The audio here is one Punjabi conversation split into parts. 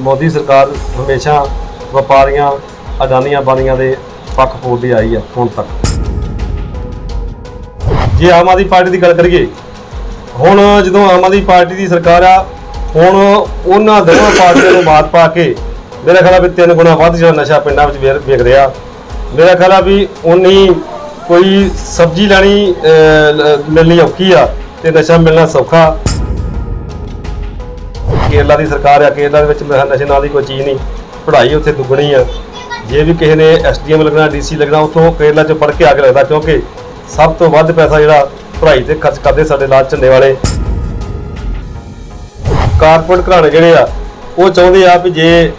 ਮੋਦੀ ਸਰਕਾਰ ਹਮੇਸ਼ਾ ਵਪਾਰੀਆਂ, ਅਡਾਨੀਆਂ ਬਾਨੀਆਂ ਦੇ ਪੱਖ ਪੂਰਦੀ ਆਈ ਆ ਹੁਣ ਤੱਕ। ਜੇ ਆਮ ਆਦਮੀ ਪਾਰਟੀ ਦੀ ਗੱਲ ਕਰੀਏ, ਹੁਣ ਜਦੋਂ ਆਮ ਆਦਮੀ ਪਾਰਟੀ ਦੀ ਸਰਕਾਰ ਆ, ਹੁਣ ਉਹਨਾਂ ਦੋਵਾਂ ਪਾਰਟੀਆਂ ਨੂੰ ਮਾਤ ਪਾ ਕੇ ਮੇਰਾ ਖਿਆਲ ਆ ਵੀ ਤਿੰਨ ਗੁਣਾ ਵੱਧ ਜਿਹੜਾ ਨਸ਼ਾ ਪਿੰਡਾਂ ਵਿੱਚ ਵੇਰ- ਵਿਕ ਰਿਹਾ ਮੇਰਾ ਖਿਆਲ ਆ ਵੀ ਉਨੀ ਕੋਈ ਸਬਜ਼ੀ ਲੈਣੀ ਮਿਲਣੀ ਔਖੀ ਆ ਤੇ ਨਸ਼ਾ ਮਿਲਣਾ ਸੌਖਾ। ਕੇਰਲਾ ਦੀ ਸਰਕਾਰ ਆ, ਕੇਰਲਾ ਦੇ ਵਿੱਚ ਮੇਰਾ ਨਸ਼ੇ ਨਾਲ ਦੀ ਕੋਈ ਚੀਜ਼ ਨਹੀਂ। ਪੜ੍ਹਾਈ ਉੱਥੇ ਦੁੱਗਣੀ ਆ। ਜੇ ਵੀ ਕਿਸੇ ਨੇ ਐਸਡੀਐਮ ਲੱਗਣਾ ਡੀਸੀ ਲੱਗਣਾ, ਉੱਥੋਂ ਕੇਰਲਾ ਚ ਪੜ੍ਹ ਕੇ ਆ ਕੇ ਲੱਗਦਾ, ਕਿਉਂਕਿ ਸਭ ਤੋਂ ਵੱਧ ਪੈਸਾ ਜਿਹੜਾ ਪੜ੍ਹਾਈ ਤੇ ਖਰਚ ਕਰਦੇ ਸਾਡੇ ਲਾਲ ਝੰਡੇ ਵਾਲੇ। ਕਾਰਪੋਰੇਟ ਘਰਾਣੇ ਜਿਹੜੇ ਆ, ਉਹ ਚਾਹੁੰਦੇ ਆ ਵੀ ਜੇ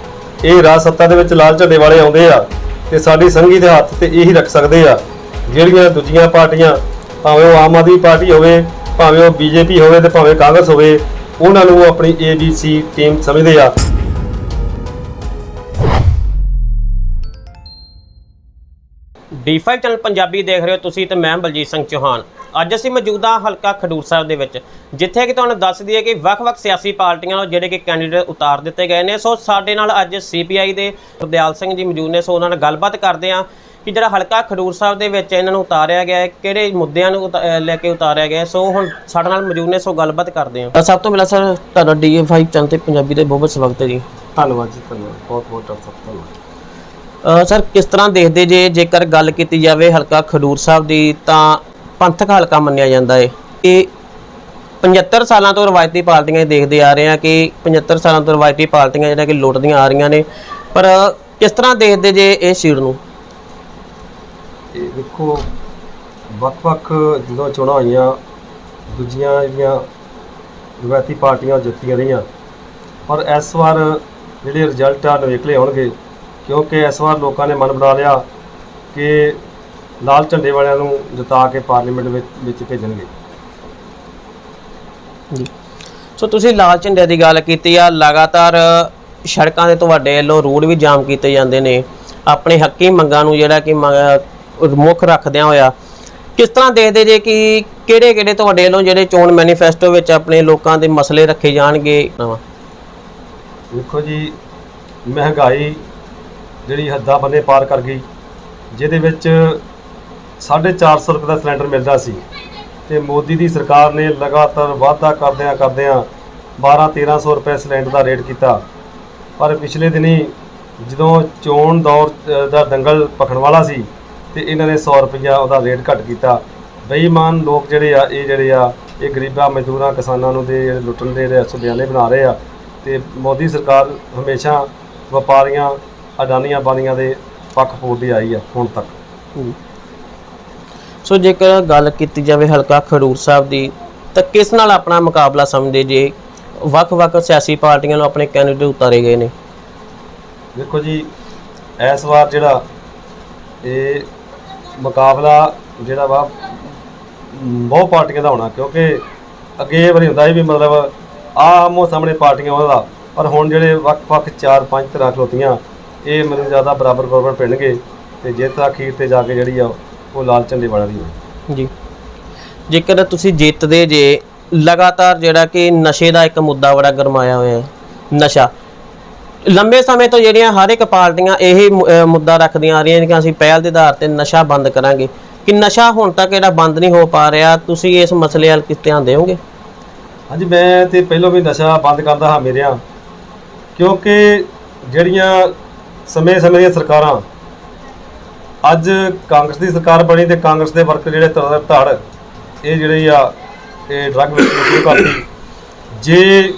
ਇਹ ਰਾਜ ਸੱਤਾ ਦੇ ਵਿੱਚ ਲਾਲ ਝੰਡੇ ਵਾਲੇ ਆਉਂਦੇ ਆ, ਤੇ ਸਾਡੀ ਸੰਘੀ ਦੇ ਹੱਥ ਤੇ ਇਹੀ ਰੱਖ ਸਕਦੇ ਆ। ਜਿਹੜੀਆਂ ਦੂਜੀਆਂ ਪਾਰਟੀਆਂ, ਭਾਵੇਂ ਉਹ ਆਮ ਆਦਮੀ ਪਾਰਟੀ ਹੋਵੇ, ਭਾਵੇਂ ਉਹ ਬੀਜੇਪੀ ਹੋਵੇ ਤੇ ਭਾਵੇਂ ਕਾਂਗਰਸ ਹੋਵੇ ਉਹਨਾਂ ਨੂੰ ਆਪਣੀ ਏਬੀਸੀ ਟੀਮ ਸਮਝਦੇ ਆ। D5 ਚੈਨਲ ਪੰਜਾਬੀ ਦੇਖ ਰਹੇ ਹੋ ਤੁਸੀਂ ਤੇ ਮੈਂ ਬਲਜੀਤ ਸਿੰਘ ਚੌਹਾਨ। ਅੱਜ ਅਸੀਂ ਮੌਜੂਦਾ ਹਲਕਾ ਖਡੂਰ ਸਾਹਿਬ ਦੇ ਵਿੱਚ, ਜਿੱਥੇ ਕਿ ਤੁਹਾਨੂੰ ਦੱਸ ਦਈਏ ਕਿ ਵੱਖ-ਵੱਖ ਸਿਆਸੀ ਪਾਰਟੀਆਂ ਵੱਲੋਂ ਜਿਹੜੇ ਕਿ ਕੈਂਡੀਡੇਟ ਉਤਾਰ ਦਿੱਤੇ ਗਏ ਨੇ। ਸੋ ਸਾਡੇ ਨਾਲ ਅੱਜ ਸੀਪੀਆਈ ਦੇ ਗੁਰਦਿਆਲ ਸਿੰਘ ਜੀ ਮੌਜੂਦ ਨੇ, ਸੋ ਉਹਨਾਂ ਨਾਲ ਗੱਲਬਾਤ ਕਰਦੇ ਹਾਂ। ਕਿ ਜਿਹੜਾ ਹਲਕਾ ਖਡੂਰ ਸਾਹਿਬ ਦੇ ਵਿੱਚ ਇਹਨਾਂ ਨੂੰ ਉਤਾਰਿਆ ਗਿਆ ਹੈ ਕਿਹੜੇ ਮੁੱਦਿਆਂ ਨੂੰ ਉਤਾ- ਅਹ ਲੈ ਕੇ ਉਤਾਰਿਆ ਗਿਆ ਹੈ। ਸੋ ਹੁਣ ਸਾਡੇ ਨਾਲ ਮੌਜੂਦ ਨੇ ਸੋ ਗੱਲਬਾਤ ਕਰਦੇ ਹਾਂ। ਸਭ ਤੋਂ ਪਹਿਲਾਂ ਸਰ ਤੁਹਾਡਾ D5 ਚੈਨਲ ਤੇ ਪੰਜਾਬੀ ਦੇ ਬਹੁਤ ਬਹੁਤ ਸਵਾਗਤ ਹੈ ਜੀ। ਧੰਨਵਾਦ ਜੀ ਧੰਨਵਾਦ। ਬਹੁਤ ਬਹੁਤ ਡਾਕਟਰ ਸਾਹਿਬ ਧੰਨਵਾਦ। ਅ, ਸਰ ਕਿਸ ਤਰ੍ਹਾਂ ਦੇਖਦੇ ਜੇ ਜੇਕਰ ਗੱਲ ਕੀਤੀ ਜਾਵੇ ਹਲਕਾ ਖਡੂਰ ਸਾਹਿਬ ਦੀ ਤਾਂ ਪੰਥਕ ਹਲਕਾ ਮੰਨਿਆ ਜਾਂਦਾ ਹੈ। ਇਹ 75 ਸਾਲਾਂ ਤੋਂ ਰਵਾਇਤੀ ਪਾਰਟੀਆਂ ਹੀ ਦੇਖਦੇ ਆ ਰਹੇ ਆ ਕਿ 75 ਸਾਲਾਂ ਤੋਂ ਰਵਾਇਤੀ ਪਾਰਟੀਆਂ ਜਿਹੜਾ ਕਿ ਲੁੱਟਦੀਆਂ ਆ ਰਹੀਆਂ ਨੇ। ਪਰ ਕਿਸ ਤਰ੍ਹਾਂ ਦੇਖਦੇ ਜੇ ਇਹ ਸੀਟ ਨੂੰ? ਇਹ ਦੇਖੋ, ਵੱਖ-ਵੱਖ ਜਦੋਂ ਚੋਣਾਂ ਹੋਈਆਂ, ਦੂਜੀਆਂ ਜਿਹੜੀਆਂ ਰਵਾਇਤੀ ਪਾਰਟੀਆਂ ਜਿੱਤੀਆਂ ਰਹੀਆਂ। ਪਰ ਇਸ ਵਾਰ ਜਿਹੜੇ ਰਿਜ਼ਲਟ ਆ ਨਵੇਕਲੇ ਹੋਣਗੇ, ਕਿਉਂਕਿ ਇਸ ਵਾਰ ਲੋਕਾਂ ਨੇ ਮਨ ਬਣਾ ਲਿਆ ਕਿ ਲਾਲ ਝੰਡੇ ਵਾਲਿਆਂ ਨੂੰ ਜਿਤਾ ਕੇ ਪਾਰਲੀਮੈਂਟ ਵਿੱਚ ਵਿੱਚ ਭੇਜਣਗੇ। ਜੀ। ਸੋ ਤੁਸੀਂ ਲਾਲ ਝੰਡੇ ਦੀ ਗੱਲ ਕੀਤੀ ਆ, ਲਗਾਤਾਰ ਸੜਕਾਂ ਦੇ ਤੁਹਾਡੇ ਵੱਲੋਂ ਰੋਡ ਵੀ ਜਾਮ ਕੀਤੇ ਜਾਂਦੇ ਨੇ। ਆਪਣੇ ਹੱਕੀ ਮੰਗਾਂ ਨੂੰ ਜਿਹੜਾ ਕਿ ਮੰਗ- ਮੁੱਖ ਰੱਖਦਿਆਂ ਹੋਇਆ। ਕਿਸ ਤਰ੍ਹਾਂ ਦੇਖਦੇ ਜੇ ਕਿ ਕਿਹੜੇ ਕਿਹੜੇ ਤੁਹਾਡੇ ਵੱਲੋਂ ਜਿਹੜੇ ਚੋਣ ਮੈਨੀਫੈਸਟੋ ਵਿੱਚ ਆਪਣੇ ਲੋਕਾਂ ਦੇ ਮਸਲੇ ਰੱਖੇ ਜਾਣਗੇ? ਦੇਖੋ ਜੀ, ਮਹਿੰਗਾਈ ਜਿਹੜੀ ਹੱਦਾਂ ਬੰਨੇ ਪਾਰ ਕਰ ਗਈ, ਜਿਹਦੇ ਵਿੱਚ 450 ਰੁਪਏ ਦਾ ਸਿਲੰਡਰ ਮਿਲਦਾ ਸੀ ਤੇ ਮੋਦੀ ਦੀ ਸਰਕਾਰ ਨੇ ਲਗਾਤਾਰ ਵਾਅਦਾ ਕਰਦਿਆਂ ਕਰਦਿਆਂ 12 1300 ਰੁਪਏ ਸਿਲੰਡਰ ਦਾ ਰੇਟ ਕੀਤਾ। ਪਰ ਪਿਛਲੇ ਦਿਨੀ ਜਦੋਂ ਚੋਣ ਦੌਰ ਦਾ ਦੰਗਲ ਪਖਣ ਵਾਲਾ ਸੀ ਤੇ ਇਹਨਾਂ ਨੇ 100 ਰੁਪਇਆ ਉਹਦਾ ਰੇਟ ਘੱਟ ਕੀਤਾ। ਬੇਈਮਾਨ ਲੋਕ ਜਿਹੜੇ ਆ ਇਹ ਜਿਹੜੇ ਆ ਇਹ ਗਰੀਬਾਂ ਮਜ਼ਦੂਰਾਂ ਕਿਸਾਨਾਂ ਨੂੰ ਦੇ ਜਿਹੜੇ ਲੁੱਟਣ ਦੇ ਜਿਹੜੇ ਬਿਆਨੇ ਬਣਾ ਰਹੇ ਆ। ਤੇ ਮੋਦੀ ਸਰਕਾਰ ਹਮੇਸ਼ਾ ਵਪਾਰੀਆਂ ਅਡਾਨੀਆਂ ਬਾਨੀਆਂ ਦੇ ਪੱਖ ਪੂਰਦੀ ਆਈ ਆ ਹੁਣ ਤੱਕ। ਸੋ ਜੇਕਰ ਗੱਲ ਕੀਤੀ ਜਾਵੇ ਹਲਕਾ ਖਡੂਰ ਸਾਹਿਬ ਦੀ ਤਾਂ ਕਿਸ ਨਾਲ ਆਪਣਾ ਮੁਕਾਬਲਾ ਸਮਝਦੇ ਜੇ ਵੱਖ-ਵੱਖ ਸਿਆਸੀ ਪਾਰਟੀਆਂ ਨੂੰ ਆਪਣੇ ਕੈਂਡੀਡੇਟ ਉਤਾਰੇ ਗਏ ਨੇ? ਦੇਖੋ ਜੀ ਇਸ ਵਾਰ ਜਿਹੜਾ ਇਹ ਮੁਕਾਬਲਾ ਜਿਹੜਾ ਵਾ ਬਹੁਤ ਪਾਰਟੀਆਂ ਦਾ ਹੋਣਾ, ਕਿਉਂਕਿ ਅੱਗੇ ਇਹ ਵਾਰੀ ਹੁੰਦਾ ਸੀ ਵੀ ਮਤਲਬ ਆ ਆਮੋ ਸਾਹਮਣੇ ਪਾਰਟੀਆਂ ਉਹਦਾ ਪਰ ਹੁਣ ਜਿਹੜੇ ਵੱਖ-ਵੱਖ 4-5 ਤਰ੍ਹਾਂ ਖਲੋਤੀਆਂ, ਇਹ ਮੈਨੂੰ ਜ਼ਿਆਦਾ ਬਰਾਬਰ ਬਰਾਬਰ ਪਿੰਡਗੇ ਤੇ ਜਿੱਤ ਅਖੀਰ ਤੇ ਜਾ ਕੇ ਜਿਹੜੀ ਆ, ਉਹ ਲਾਲ ਝੰਡੇ ਵਾਲਾ ਦੀ ਹੋਈ ਜੀ। ਜੇਕਰ ਤੁਸੀਂ ਜਿੱਤਦੇ ਜੇ, ਲਗਾਤਾਰ ਜਿਹੜਾ ਕਿ ਨਸ਼ੇ ਦਾ ਇੱਕ ਮੁੱਦਾ ਬੜਾ ਗਰਮਾਇਆ ਹੋਇਆ ਹੈ, ਨਸ਼ਾ। ਲੰਬੇ ਸਮੇਂ ਤੋਂ ਜਿਹੜੀਆਂ ਹਰ ਇੱਕ ਪਾਰਟੀਆਂ ਇਹ ਮੁੱਦਾ ਰੱਖਦੀਆਂ ਆ ਰਹੀਆਂ ਕਿ ਅਸੀਂ ਪਹਿਲ ਦੇ ਆਧਾਰ ਤੇ ਨਸ਼ਾ ਬੰਦ ਕਰਾਂਗੇ। ਕਿ ਨਸ਼ਾ ਹੁਣ ਤੱਕ ਇਹਦਾ ਬੰਦ ਨਹੀਂ ਹੋ ਪਾ ਰਿਹਾ, ਤੁਸੀਂ ਇਸ ਮਸਲੇ ਵੱਲ ਕਿਸ ਧਿਆਨ ਦਿਓਗੇ? ਹਾਂਜੀ, ਮੈਂ ਤੇ ਪਹਿਲਾਂ ਵੀ ਨਸ਼ਾ ਬੰਦ ਕਰਦਾ ਹਾਂ ਮੇਰਿਆਂ ਕਿਉਂਕਿ ਜਿਹੜੀਆਂ ਸਮੇਂ-ਸਮੇਂ ਦੀਆਂ ਸਰਕਾਰਾਂ, ਅੱਜ ਕਾਂਗਰਸ ਦੀ ਸਰਕਾਰ ਬਣੀ ਤੇ ਕਾਂਗਰਸ ਦੇ ਵਰਕਰ ਜਿਹੜੇ ਧੜ ਧੜ ਇਹ ਜਿਹੜੇ ਆ, ਇਹ ਡਰੱਗ ਵੇਚਣੀ ਸ਼ੁਰੂ ਕਰਤੀ। ਜੇ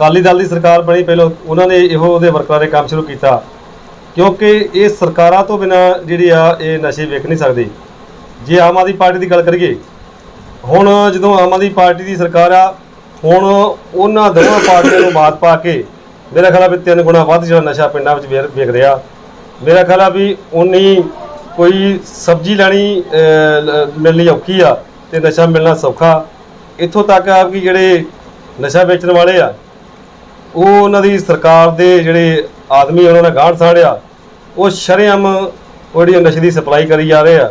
ਅਕਾਲੀ ਦਲ ਦੀ ਸਰਕਾਰ ਬਣੀ ਪਹਿਲਾਂ ਉਹਨਾਂ ਨੇ ਇਹੋ ਉਹਦੇ ਵਰਕਰਾਂ ਦੇ ਕੰਮ ਸ਼ੁਰੂ ਕੀਤਾ। ਕਿਉਂਕਿ ਇਹ ਸਰਕਾਰਾਂ ਤੋਂ ਬਿਨਾ ਜਿਹੜੀ ਆ, ਇਹ ਨਸ਼ੇ ਵੇਖ ਨਹੀਂ ਸਕਦੇ। ਜੇ ਆਮ ਆਦਮੀ ਪਾਰਟੀ ਦੀ ਗੱਲ ਕਰੀਏ, ਹੁਣ ਜਦੋਂ ਆਮ ਆਦਮੀ ਪਾਰਟੀ ਦੀ ਸਰਕਾਰ ਆ, ਹੁਣ ਉਹਨਾਂ ਦੋਵਾਂ ਪਾਰਟੀਆਂ ਨੂੰ ਮਾਤ ਪਾ ਕੇ ਮੇਰਾ ਖਿਆਲ ਆ ਵੀ ਤਿੰਨ ਗੁਣਾ ਵੱਧ ਜਿਹੜਾ ਨਸ਼ਾ ਪਿੰਡਾਂ ਵਿੱਚ ਵੇਰ- ਵਿਕ ਰਿਹਾ ਮੇਰਾ ਖਿਆਲ ਆ ਵੀ ਉਨੀ ਕੋਈ ਸਬਜ਼ੀ ਲੈਣੀ ਮਿਲਣੀ ਔਖੀ ਆ ਤੇ ਨਸ਼ਾ ਮਿਲਣਾ ਸੌਖਾ। ਇੱਥੋਂ ਤੱਕ ਆ ਕਿ ਜਿਹੜੇ ਨਸ਼ਾ ਵੇਚਣ ਵਾਲੇ ਆ ਉਹ ਉਹਨਾਂ ਦੀ ਸਰਕਾਰ ਦੇ ਜਿਹੜੇ ਆਦਮੀ ਉਹਨਾਂ ਨੇ ਗਾਂਢ ਸਾੜਿਆ, ਉਹ ਸ਼ਰੇਆਮ ਉਹ ਜਿਹੜੀ ਨਸ਼ੇ ਦੀ ਸਪਲਾਈ ਕਰੀ ਜਾ ਰਹੇ ਆ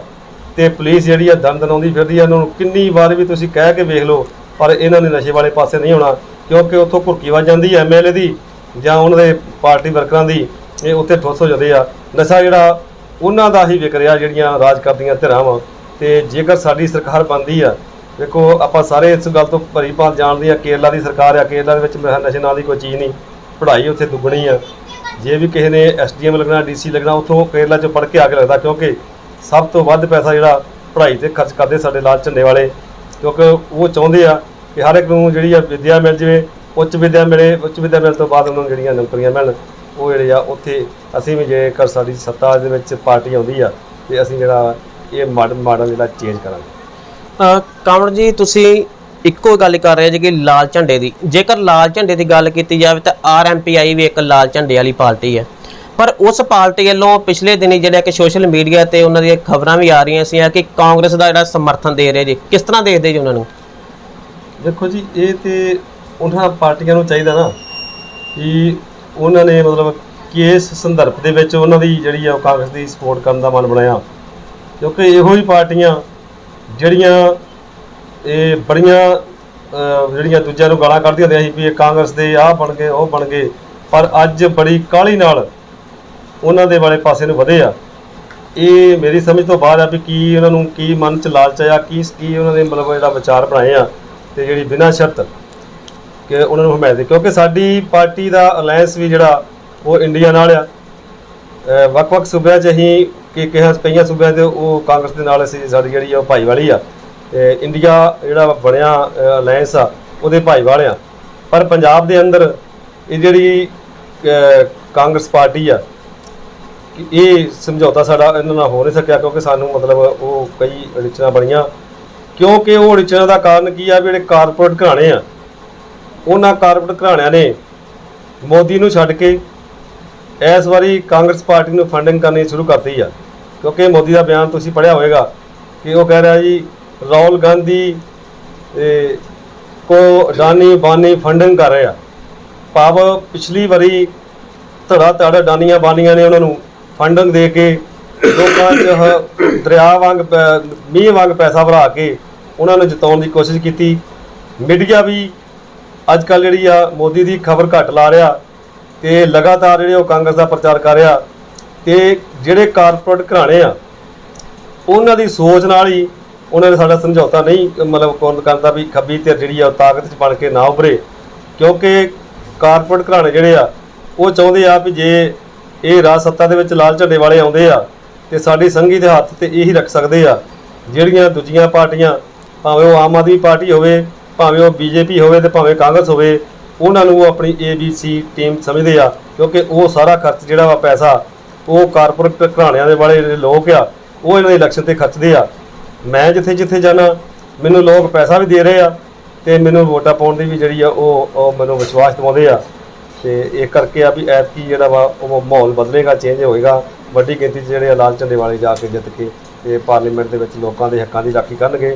ਤੇ ਪੁਲਿਸ ਜਿਹੜੀ ਆ ਦੰਦ ਦਨਾਉਂਦੀ ਫਿਰਦੀ ਆ, ਉਹਨਾਂ ਨੂੰ ਕਿੰਨੀ ਵਾਰ ਵੀ ਤੁਸੀਂ ਕਹਿ ਕੇ ਵੇਖ ਲਓ, ਪਰ ਇਹਨਾਂ ਨੇ ਨਸ਼ੇ ਵਾਲੇ ਪਾਸੇ ਨਹੀਂ ਆਉਣਾ, ਕਿਉਂਕਿ ਉੱਥੋਂ ਘੁਰਕੀ ਵੱਜ ਜਾਂਦੀ ਐ ਐਮਐਲਏ ਦੀ ਜਾਂ ਉਹਨਾਂ ਦੇ ਪਾਰਟੀ ਵਰਕਰਾਂ ਦੀ, ਇਹ ਉੱਥੇ ਠੁੱਸ ਹੋ ਜਾਂਦੇ ਆ। ਨਸ਼ਾ ਜਿਹੜਾ ਉਹਨਾਂ ਦਾ ਹੀ ਵਿਕ ਰਿਹਾ, ਜਿਹੜੀਆਂ ਰਾਜ ਕਰਦੀਆਂ ਧਿਰਾਂ ਵਾ। ਤੇ ਜੇਕਰ ਸਾਡੀ ਸਰਕਾਰ ਬਣਦੀ ਆ ਦੇਖੋ, ਆਪਾਂ ਸਾਰੇ ਇਸ ਗੱਲ ਤੋਂ ਭਰੀ ਭਾਂਤ ਜਾਣਦੇ ਆ ਕੇਰਲਾ ਦੀ ਸਰਕਾਰ ਆ, ਕੇਰਲਾ ਦੇ ਵਿੱਚ ਨਸ਼ੇ ਨਾਂ ਦੀ ਕੋਈ ਚੀਜ਼ ਨਹੀਂ, ਪੜ੍ਹਾਈ ਉੱਥੇ ਦੁੱਗਣੀ ਆ। ਜੇ ਵੀ ਕਿਸੇ ਨੇ ਐਸਡੀਐਮ ਲੱਗਣਾ ਡੀਸੀ ਲੱਗਣਾ, ਉੱਥੋਂ ਕੇਰਲਾ 'ਚ ਪੜ੍ਹ ਕੇ ਆ ਕੇ ਲੱਗਦਾ, ਕਿਉਂਕਿ ਸਭ ਤੋਂ ਵੱਧ ਪੈਸਾ ਜਿਹੜਾ ਪੜ੍ਹਾਈ ਤੇ ਖਰਚ ਕਰਦੇ ਸਾਡੇ ਲਾਲ ਝੰਡੇ ਵਾਲੇ, ਕਿਉਂਕਿ ਉਹ ਚਾਹੁੰਦੇ ਆ ਕਿ ਹਰ ਇੱਕ ਨੂੰ ਜਿਹੜੀ ਆ ਵਿਦਿਆ ਮਿਲ ਜਾਵੇ, ਉੱਚ ਵਿਦਿਆ ਮਿਲੇ, ਉੱਚ ਵਿਦਿਆ ਮਿਲਣ ਤੋਂ ਬਾਅਦ ਉਹਨਾਂ ਨੂੰ ਜਿਹੜੀਆਂ ਨੌਕਰੀਆਂ ਮਿਲਣ, ਉਹ ਜਿਹੜੇ ਆ ਉੱਥੇ ਅਸੀਂ ਵੀ ਜੇ ਜੇਕਰ ਸਾਡੀ ਸੱਤਾ ਦੇ ਵਿੱਚ ਪਾਰਟੀ ਆਉਂਦੀ ਆ, ਤੇ ਅਸੀਂ ਜਿਹੜਾ ਇਹ ਮਾਡਲ ਮਾਡਲ ਜਿਹੜਾ ਚੇਂਜ ਕਰਾਂਗੇ। ਅ, ਜੀ ਤੁਸੀਂ ਇੱਕੋ ਗੱਲ ਕਰ ਰਹੇ ਜੀ ਕਿ ਲਾਲ ਝੰਡੇ ਦੀ। ਜੇਕਰ ਲਾਲ ਝੰਡੇ ਦੀ ਗੱਲ ਕੀਤੀ ਜਾਵੇ ਤਾਂ ਆਰਐਮਪੀਆਈ ਵੀ ਇੱਕ ਲਾਲ ਝੰਡੇ ਵਾਲੀ ਪਾਰਟੀ ਹੈ। ਪਰ ਉਸ ਪਾਰਟੀ ਵੱਲੋਂ ਪਿਛਲੇ ਦਿਨੀ ਜਿਹੜਾ ਕਿ ਸੋਸ਼ਲ ਮੀਡੀਆ ਤੇ ਉਹਨਾਂ ਦੀਆਂ ਖਬਰਾਂ ਵੀ ਆ ਰਹੀਆਂ ਸੀ ਕਿ ਕਾਂਗਰਸ ਦਾ ਜਿਹੜਾ ਸਮਰਥਨ ਦੇ ਰਹੇ ਜੀ। ਕਿਸ ਤਰ੍ਹਾਂ ਦੇਖਦੇ ਜੀ ਉਹਨਾਂ ਨੂੰ? ਦੇਖੋ ਜੀ ਇਹ ਤੇ ਉਹਨਾਂ ਪਾਰਟੀਆਂ ਨੂੰ ਚਾਹੀਦਾ ਨਾ ਕਿ ਉਹਨਾਂ ਨੇ ਮਤਲਬ ਕਿਸ ਸੰਦਰਭ ਦੇ ਵਿੱਚ ਉਹਨਾਂ ਦੀ ਜਿਹੜੀ ਆ ਉਹ ਕਾਂਗਰਸ ਦੀ ਸਪੋਰਟ ਕਰਨ ਦਾ ਮਨ ਬਣਾਇਆ। ਕਿਉਂਕਿ ਇਹੋ ਹੀ ਪਾਰਟੀਆਂ ਜਿਹੜੀਆਂ ਇਹ ਬੜੀਆਂ ਜਿਹੜੀਆਂ ਦੂਜਿਆਂ ਨੂੰ ਗਾਲਾਂ ਕੱਢਦੀਆਂ ਹੁੰਦੀਆਂ ਸੀ ਵੀ ਇਹ ਕਾਂਗਰਸ ਦੇ ਆਹ ਬਣ ਗਏ, ਉਹ ਬਣ ਗਏ। ਪਰ ਅੱਜ ਬੜੀ ਕਾਹਲੀ ਨਾਲ ਉਹਨਾਂ ਦੇ ਵਾਲੇ ਪਾਸੇ ਨੂੰ ਵਧੇ ਆ। ਇਹ ਮੇਰੀ ਸਮਝ ਤੋਂ ਬਾਹਰ ਆ ਵੀ ਕੀ ਉਹਨਾਂ ਨੂੰ ਕੀ ਮਨ ਚ ਲਾਲਚ ਆਇਆ ਕੀ ਕੀ ਉਹਨਾਂ ਨੇ ਮਤਲਬ ਜਿਹੜਾ ਵਿਚਾਰ ਬਣਾਏ ਆ ਤੇ ਜਿਹੜੀ ਬਿਨਾਂ ਸ਼ਰਤ ਕਿ ਉਹਨਾਂ ਨੂੰ ਹਮਾਇਤ ਕਿਉਂਕਿ ਸਾਡੀ ਪਾਰਟੀ ਦਾ ਅਲਾਈਅੰਸ ਵੀ ਜਿਹੜਾ ਉਹ ਇੰਡੀਆ ਨਾਲ ਆ। ਵੱਖ-ਵੱਖ ਸੂਬਿਆਂ 'ਚ ਅਸੀਂ ਕਿ ਕਿਹਾ ਕਈਆਂ ਸੂਬਿਆਂ ਦੇ ਉਹ ਕਾਂਗਰਸ ਦੇ ਨਾਲ ਅਸੀਂ ਸਾਡੀ ਜਿਹੜੀ ਆ ਉਹ ਭਾਈਵਾਲੀ ਆ। ਤੇ ਇੰਡੀਆ ਜਿਹੜਾ ਬਣਿਆ ਅਲਾਈਅੰਸ ਆ, ਉਹਦੇ ਭਾਈਵਾਲ ਆ। ਪਰ ਪੰਜਾਬ ਦੇ ਅੰਦਰ ਇਹ ਜਿਹੜੀ ਕਾਂਗਰਸ ਪਾਰਟੀ ਆ ਇਹ ਸਮਝੌਤਾ ਸਾਡਾ ਇਹਨਾਂ ਨਾਲ ਹੋ ਨਹੀਂ ਸਕਿਆ, ਕਿਉਂਕਿ ਸਾਨੂੰ ਮਤਲਬ ਉਹ ਕਈ ਅੜਿਚਣਾ ਬਣੀਆਂ। ਕਿਉਂਕਿ ਉਹ ਅੜਿਚਣਾ ਦਾ ਕਾਰਨ ਕੀ ਆ, ਵੀ ਜਿਹੜੇ ਕਾਰਪੋਰੇਟ ਘਰਾਣੇ ਆ, ਉਹਨਾਂ ਕਾਰਪੋਰੇਟ ਘਰਾਣਿਆਂ ਨੇ ਮੋਦੀ ਨੂੰ ਛੱਡ ਕੇ ਇਸ ਵਾਰੀ ਕਾਂਗਰਸ ਪਾਰਟੀ ਨੂੰ ਫੰਡਿੰਗ ਕਰਨੀ ਸ਼ੁਰੂ ਕਰਤੀ ਆ। ਕਿਉਂਕਿ ਮੋਦੀ ਦਾ ਬਿਆਨ ਤੁਸੀਂ ਪੜ੍ਹਿਆ ਹੋਵੇਗਾ ਕਿ ਉਹ ਕਹਿ ਰਿਹਾ ਜੀ, ਰਾਹੁਲ ਗਾਂਧੀ ਕੋ ਅਡਾਨੀ ਬਾਨੀ ਫੰਡਿੰਗ ਕਰ ਰਿਹਾ ਭਾਵ ਪਿਛਲੀ ਵਾਰੀ ਧੜਾ ਧੜ ਅਡਾਨੀਆਂ ਬਾਨੀਆਂ ਨੇ ਉਹਨਾਂ ਨੂੰ ਫੰਡਿੰਗ ਦੇ ਕੇ ਲੋਕਾਂ 'ਚ ਦਰਿਆ ਵਾਂਗ ਪੈ- ਮੀਂਹ ਵਾਂਗ ਪੈਸਾ ਭਰਾ ਕੇ ਉਹਨਾਂ ਨੂੰ ਜਿਤਾਉਣ ਦੀ ਕੋਸ਼ਿਸ਼ ਕੀਤੀ। ਮੀਡੀਆ ਵੀ ਅੱਜ ਕੱਲ ਜਿਹੜੀ ਆ ਮੋਦੀ ਦੀ ਖਬਰ ਘੱਟ ਲਾ ਰਿਹਾ ਤੇ ਲਗਾਤਾਰ ਜਿਹੜੇ ਉਹ ਕਾਂਗਰਸ ਦਾ ਪ੍ਰਚਾਰ ਕਰ ਰਿਹਾ ਤੇ ਜਿਹੜੇ ਕਾਰਪੋਰੇਟ ਘਰਾਣੇ ਆ, ਉਹਨਾਂ ਦੀ ਸੋਚ ਨਾਲ ਹੀ ਉਹਨਾਂ ਨੇ ਸਾਡਾ ਸਮਝੌਤਾ ਨਹੀਂ, ਮਤਲਬ ਕੌਣ ਕਰਦਾ ਵੀ ਖੱਬੀ ਧਿਰ ਜਿਹੜੀ ਆ ਉਹ ਤਾਕਤ 'ਚ ਬਣ ਕੇ ਨਾ ਉਭਰੇ। ਕਿਉਂਕਿ ਕਾਰਪੋਰੇਟ ਘਰਾਣੇ ਜਿਹੜੇ ਆ, ਉਹ ਚਾਹੁੰਦੇ ਆ ਵੀ ਜੇ ਇਹ ਰਾਜ ਸੱਤਾ ਦੇ ਵਿੱਚ ਲਾਲ ਝੰਡੇ ਵਾਲੇ ਆਉਂਦੇ ਆ, ਤੇ ਸਾਡੀ ਸੰਘੀ ਦੇ ਹੱਥ ਤੇ ਇਹੀ ਰੱਖ ਸਕਦੇ ਆ। ਜਿਹੜੀਆਂ ਦੂਜੀਆਂ ਪਾਰਟੀਆਂ, ਭਾਵੇਂ ਉਹ ਆਮ ਆਦਮੀ ਪਾਰਟੀ ਹੋਵੇ, ਭਾਵੇਂ ਉਹ ਬੀਜੇਪੀ ਹੋਵੇ ਤੇ ਭਾਵੇਂ ਕਾਂਗਰਸ ਹੋਵੇ, ਉਹਨਾਂ ਨੂੰ ਉਹ ਆਪਣੀ ਏਬੀਸੀ ਟੀਮ ਸਮਝਦੇ ਆ, ਕਿਉਂਕਿ ਉਹ ਸਾਰਾ ਖਰਚ ਜਿਹੜਾ ਵਾ ਪੈਸਾ ਉਹ ਕਾਰਪੋਰੇਟ ਘਰਾਣਿਆਂ ਦੇ ਵਾਲੇ ਜਿਹੜੇ ਲੋਕ ਆ, ਉਹ ਇਹਨਾਂ ਦੇ ਇਲੈਕਸ਼ਨ ਤੇ ਖਰਚਦੇ ਆ। ਮੈਂ ਜਿੱਥੇ ਜਿੱਥੇ ਜਾਣਾ ਮੈਨੂੰ ਲੋਕ ਪੈਸਾ ਵੀ ਦੇ ਰਹੇ ਆ ਤੇ ਮੈਨੂੰ ਵੋਟਾਂ ਪਾਉਣ ਦੀ ਵੀ ਜਿਹੜੀ ਆ ਉਹ ਉਹ ਮੈਨੂੰ ਵਿਸ਼ਵਾਸ ਦਿਵਾਉਂਦੇ ਆ। ਤੇ ਇਹ ਕਰਕੇ ਆ ਵੀ ਐਤਕੀ ਜਿਹੜਾ ਵਾ, ਉਹ ਮਾਹੌਲ ਬਦਲੇਗਾ ਚੇਂਜ ਹੋਏਗਾ। ਵੱਡੀ ਗਿਣਤੀ 'ਚ ਜਿਹੜੇ ਆ ਲਾਲ ਝੰਡੇ ਵਾਲੇ ਜਾ ਕੇ ਜਿੱਤ ਕੇ ਤੇ ਪਾਰਲੀਮੈਂਟ ਦੇ ਵਿੱਚ ਲੋਕਾਂ ਦੇ ਹੱਕਾਂ ਦੀ ਰਾਖੀ ਕਰਨਗੇ।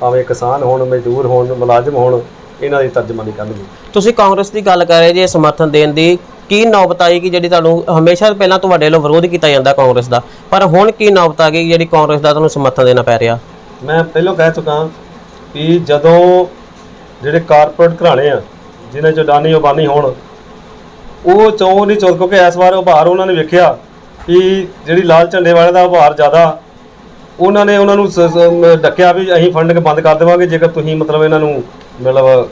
ਭਾਵੇਂ ਕਿਸਾਨ ਹੋਣ, ਮਜ਼ਦੂਰ ਹੋਣ, ਮੁਲਾਜ਼ਮ ਹੋਣ, ਇਹਨਾਂ ਦੀ ਤਰਜਮਾਨੀ ਕਰਨਗੇ। ਤੁਸੀਂ ਕਾਂਗਰਸ ਦੀ ਗੱਲ ਕਰ ਰਹੇ ਜੇ ਸਮਰਥਨ ਦੇਣ ਦੀ। ਕੀ ਨੌਬਤ ਆਈ ਕਿ ਜਿਹੜੀ ਤੁਹਾਨੂੰ ਹਮੇਸ਼ਾ ਪਹਿਲਾਂ ਤੁਹਾਡੇ ਵੱਲੋਂ ਵਿਰੋਧ ਕੀਤਾ ਜਾਂਦਾ ਕਾਂਗਰਸ ਦਾ? ਪਰ ਹੁਣ ਕੀ ਨੌਬਤ ਆ ਗਈ ਜਿਹੜੀ ਕਾਂਗਰਸ ਦਾ ਤੁਹਾਨੂੰ ਸਮਰਥਨ ਦੇਣਾ ਪੈ ਰਿਹਾ? ਮੈਂ ਪਹਿਲਾਂ ਕਹਿ ਚੁੱਕਾ ਕਿ ਜਦੋਂ ਜਿਹੜੇ ਕਾਰਪੋਰੇਟ ਘਰਾਣੇ ਆ, ਜਿਨ੍ਹਾਂ ਚ ਅਡਾਨੀ ਅਬਾਨੀ ਹੋਣ, ਉਹ ਚੋਂ ਨਹੀਂ ਚੁੱਕ ਕਿਉਂਕਿ ਇਸ ਵਾਰ ਉਭਾਰ ਉਹਨਾਂ ਨੇ ਵੇਖਿਆ ਕਿ ਜਿਹੜੀ ਲਾਲ ਝੰਡੇ ਵਾਲੇ ਦਾ ਉਭਾਰ ਜ਼ਿਆਦਾ, ਉਹਨਾਂ ਨੇ ਉਹਨਾਂ ਨੂੰ ਡੱਕਿਆ ਵੀ ਅਸੀਂ ਫੰਡਿੰਗ ਬੰਦ ਕਰ ਦੇਵਾਂਗੇ, ਜੇਕਰ ਤੁਸੀਂ ਮਤਲਬ ਇਹਨਾਂ ਨੂੰ ਮਤਲਬ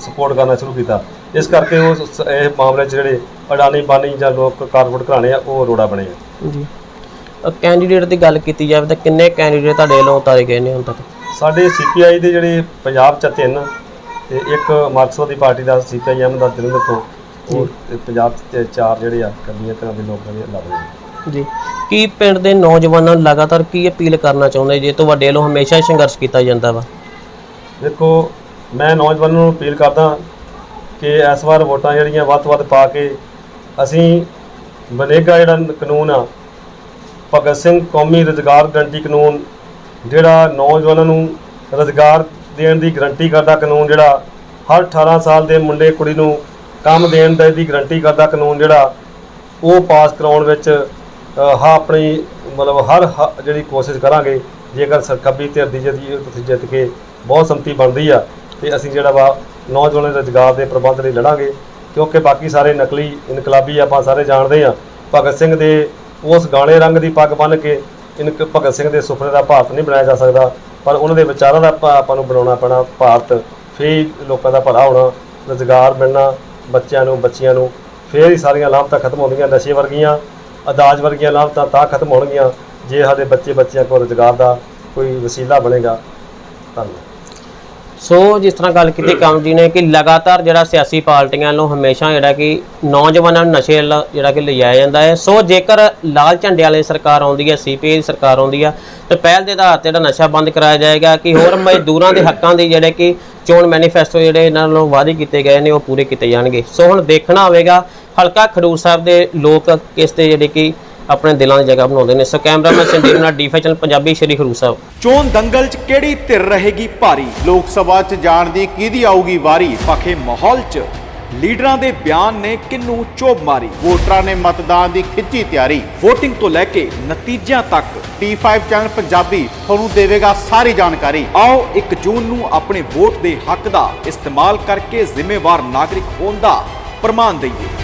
ਸਪੋਰਟ ਕਰਨਾ ਸ਼ੁਰੂ ਕੀਤਾ। ਇਸ ਕਰਕੇ ਉਹ ਸ- ਇਹ ਮਾਮਲੇ 'ਚ ਜਿਹੜੇ ਅਡਾਨੀ ਬਾਨੀ ਜਾਂ ਲੋਕ ਕਾਰਪੋਰੇਟ ਘਰਾਣੇ ਆ ਉਹ ਰੋੜਾ ਬਣੇ ਆ। ਜੀ। ਕੈਂਡੀਡੇਟ ਦੀ ਗੱਲ ਕੀਤੀ ਜਾਵੇ ਤਾਂ ਕਿੰਨੇ ਕੈਂਡੀਡੇਟ ਤੁਹਾਡੇ ਵੱਲੋਂ ਉਤਾਰੇ ਗਏ ਨੇ ਹੁਣ ਤੱਕ? ਸਾਡੇ ਸੀਪੀਆਈ ਦੇ ਜਿਹੜੇ ਪੰਜਾਬ 'ਚ ਤਿੰਨ ਤੇ ਇੱਕ ਮਾਰਕਸਵਾਦੀ ਪਾਰਟੀ ਦਾ ਸੀਪੀਆਈਐਮ ਦਾ ਜਲੰਧਰ ਤੋਂ ਉਹ ਤੇ ਪੰਜਾਬ 'ਚ ਚਾਰ ਜਿਹੜੇ ਆ ਕਰਨੀਆਂ ਤਰ੍ਹਾਂ ਦੇ ਲੋਕਾਂ ਦੇ ਲੱਗ ਰਹੇ ਜੀ। ਕੀ ਪਿੰਡ ਦੇ ਨੌਜਵਾਨਾਂ ਨੂੰ ਲਗਾਤਾਰ ਕੀ ਅਪੀਲ ਕਰਨਾ ਚਾਹੁੰਦੇ? ਜੇ ਤੁਹਾਡੇ ਵੱਲੋਂ ਹਮੇਸ਼ਾ ਸੰਘਰਸ਼ ਕੀਤਾ ਜਾਂਦਾ ਵਾ। ਦੇਖੋ ਮੈਂ ਨੌਜਵਾਨਾਂ ਨੂੰ ਅਪੀਲ ਕਰਦਾ ਕਿ ਇਸ ਵਾਰ ਵੋਟਾਂ ਜਿਹੜੀਆਂ ਵੱਧ ਤੋਂ ਵੱਧ ਪਾ ਕੇ ਅਸੀਂ ਬਨੇਗਾ ਜਿਹੜਾ ਕਾਨੂੰਨ ਆ ਭਗਤ ਸਿੰਘ ਕੌਮੀ ਰੁਜ਼ਗਾਰ ਗਰੰਟੀ ਕਾਨੂੰਨ ਜਿਹੜਾ ਨੌਜਵਾਨਾਂ ਨੂੰ ਰੁਜ਼ਗਾਰ ਦੇਣ ਦੀ ਗਰੰਟੀ ਕਰਦਾ ਕਾਨੂੰਨ ਜਿਹੜਾ ਹਰ 18 ਸਾਲ ਦੇ ਮੁੰਡੇ ਕੁੜੀ ਨੂੰ ਕੰਮ ਦੇਣ ਦਾ ਦੀ ਗਰੰਟੀ ਕਰਦਾ ਕਾਨੂੰਨ ਜਿਹੜਾ ਉਹ ਪਾਸ ਕਰਾਉਣ ਵਿੱਚ ਅ, ਆਪਣੀ ਮਤਲਬ ਹਰ ਹ- ਜਿਹੜੀ ਕੋਸ਼ਿਸ਼ ਕਰਾਂਗੇ ਜੇਕਰ ਸਰਕੱਬੀ ਧਿਰ ਦੀ ਜਿਹੜੀ ਤੁਸੀਂ ਜਿੱਤ ਕੇ ਬਹੁਤ ਸੰਮਤੀ ਬਣਦੀ ਆ। ਤੇ ਅਸੀਂ ਜਿਹੜਾ ਵਾ ਨੌਜਵਾਨਾਂ ਦੇ ਰੁਜ਼ਗਾਰ ਦੇ ਪ੍ਰਬੰਧ ਲਈ ਲੜਾਂਗੇ, ਕਿਉਂਕਿ ਬਾਕੀ ਸਾਰੇ ਨਕਲੀ ਇਨਕਲਾਬੀ ਆਪਾਂ ਸਾਰੇ ਜਾਣਦੇ ਆ ਭਗਤ ਸਿੰਘ ਦੇ ਉਸ ਗਾਲੇ ਰੰਗ ਦੀ ਪੱਗ ਬੰਨ੍ਹ ਕੇ ਇਨਕ, ਭਗਤ ਸਿੰਘ ਦੇ ਸੁਪਨੇ ਦਾ ਭਾਰਤ ਨਹੀਂ ਬਣਾਇਆ ਜਾ ਸਕਦਾ, ਪਰ ਉਹਨਾਂ ਦੇ ਵਿਚਾਰਾਂ ਦਾ ਆਪਾਂ ਆਪਾਂ ਨੂੰ ਬਣਾਉਣਾ ਪੈਣਾ ਭਾਰਤ, ਫੇਰ ਲੋਕਾਂ ਦਾ ਭਲਾ ਹੋਣਾ, ਰੁਜ਼ਗਾਰ ਮਿਲਣਾ, ਬੱਚਿਆਂ ਨੂੰ, ਬੱਚੀਆਂ ਨੂੰ, ਫੇਰ ਹੀ ਸਾਰੀਆਂ ਲਾਹਮਤਾਂ ਖਤਮ ਹੋਣਗੀਆਂ, ਨਸ਼ੇ ਵਰਗੀਆਂ, ਅਦਾਜ ਵਰਗੀਆਂ ਲਾਹਮਤਾਂ ਤਾਂ ਖਤਮ ਹੋਣਗੀਆਂ, ਜੇ ਸਾਡੇ ਬੱਚੇ, ਬੱਚਿਆਂ ਕੋਲ ਰੁਜ਼ਗਾਰ ਦਾ ਕੋਈ ਵਸੀਲਾ ਬਣੇਗਾ, ਧੰਨਵਾਦ। ਸੋ ਜਿਸ ਤਰ੍ਹਾਂ ਗੱਲ ਕੀਤੀ ਕੰਮ ਜੀ ਨੇ ਕਿ ਲਗਾਤਾਰ ਜਿਹੜਾ ਸਿਆਸੀ ਪਾਰਟੀਆਂ ਨੂੰ ਹਮੇਸ਼ਾ ਜਿਹੜਾ ਕਿ ਨੌਜਵਾਨਾਂ ਨੂੰ ਨਸ਼ੇ ਵੱਲ ਜਿਹੜਾ ਕਿ ਲਿਜਾਇਆ ਜਾਂਦਾ ਹੈ। ਸੋ ਜੇਕਰ ਲਾਲ ਝੰਡੇ ਵਾਲੀ ਸਰਕਾਰ ਆਉਂਦੀ ਹੈ ਸੀਪੀਆਈ ਸਰਕਾਰ ਆਉਂਦੀ ਆ ਤੇ ਪਹਿਲ ਦੇ ਆਧਾਰ ਤੇ ਜਿਹੜਾ ਨਸ਼ਾ ਬੰਦ ਕਰਾਇਆ ਜਾਏਗਾ ਕਿ ਹੋਰ ਮਜ਼ਦੂਰਾਂ ਦੇ ਹੱਕਾਂ ਦੇ ਜਿਹੜੇ ਕਿ ਚੋਣ ਮੈਨੀਫੈਸਟੋ ਜਿਹੜੇ ਇਹਨਾਂ ਵੱਲੋਂ ਵਾਅਦੇ ਕੀਤੇ ਗਏ ਨੇ, ਉਹ ਪੂਰੇ ਕੀਤੇ ਜਾਣਗੇ। ਸੋ ਹੁਣ ਦੇਖਣਾ ਹੋਵੇਗਾ, ਹਲਕਾ ਖਡੂਰ ਸਾਹਿਬ ਦੇ ਲੋਕ ਕਿਸ ਤੇ ਜਿਹੜੇ ਕਿ ਆਪਣੇ ਦਿਲਾਂ ਦੀ ਜਗ੍ਹਾ ਬਣਾਉਂਦੇ ਨੇ। ਸੋ ਕੈਮਰਾਮੈਨ ਸੰਦੀਪ ਨਾਲ ਡੀ ਚੈਨਲ ਪੰਜਾਬੀ ਸ਼੍ਰੀ ਖਡੂਰ ਸਾਹਿਬ। ਚੋਣ ਦੰਗਲ 'ਚ ਕਿਹੜੀ ਧਿਰ ਰਹੇਗੀ ਭਾਰੀ? ਲੋਕ ਸਭਾ 'ਚ ਜਾਣ ਦੀ ਕਿਹਦੀ ਆਊਗੀ ਵਾਰੀ? ਪਖੇ ਮਾਹੌਲ 'ਚ ਲੀਡਰਾਂ ਦੇ ਬਿਆਨ ਨੇ ਕਿੰਨੂੰ ਚੋਬ ਮਾਰੀ? ਵੋਟਰਾਂ ਨੇ ਮਤਦਾਨ ਦੀ ਖਿੱਚੀ ਤਿਆਰੀ। VOTING ਤੋਂ ਲੈ ਕੇ ਨਤੀਜਿਆਂ ਤੱਕ T5 ਚੈਨਲ ਪੰਜਾਬੀ ਤੁਹਾਨੂੰ ਦੇਵੇਗਾ ਸਾਰੀ ਜਾਣਕਾਰੀ। ਆਓ 1 ਜੂਨ ਨੂੰ ਆਪਣੇ ਵੋਟ ਦੇ ਹੱਕ ਦਾ ਇਸਤੇਮਾਲ ਕਰਕੇ ਜ਼ਿੰਮੇਵਾਰ ਨਾਗਰਿਕ ਹੋਣ ਦਾ ਪ੍ਰਮਾਣ ਦਈਏ।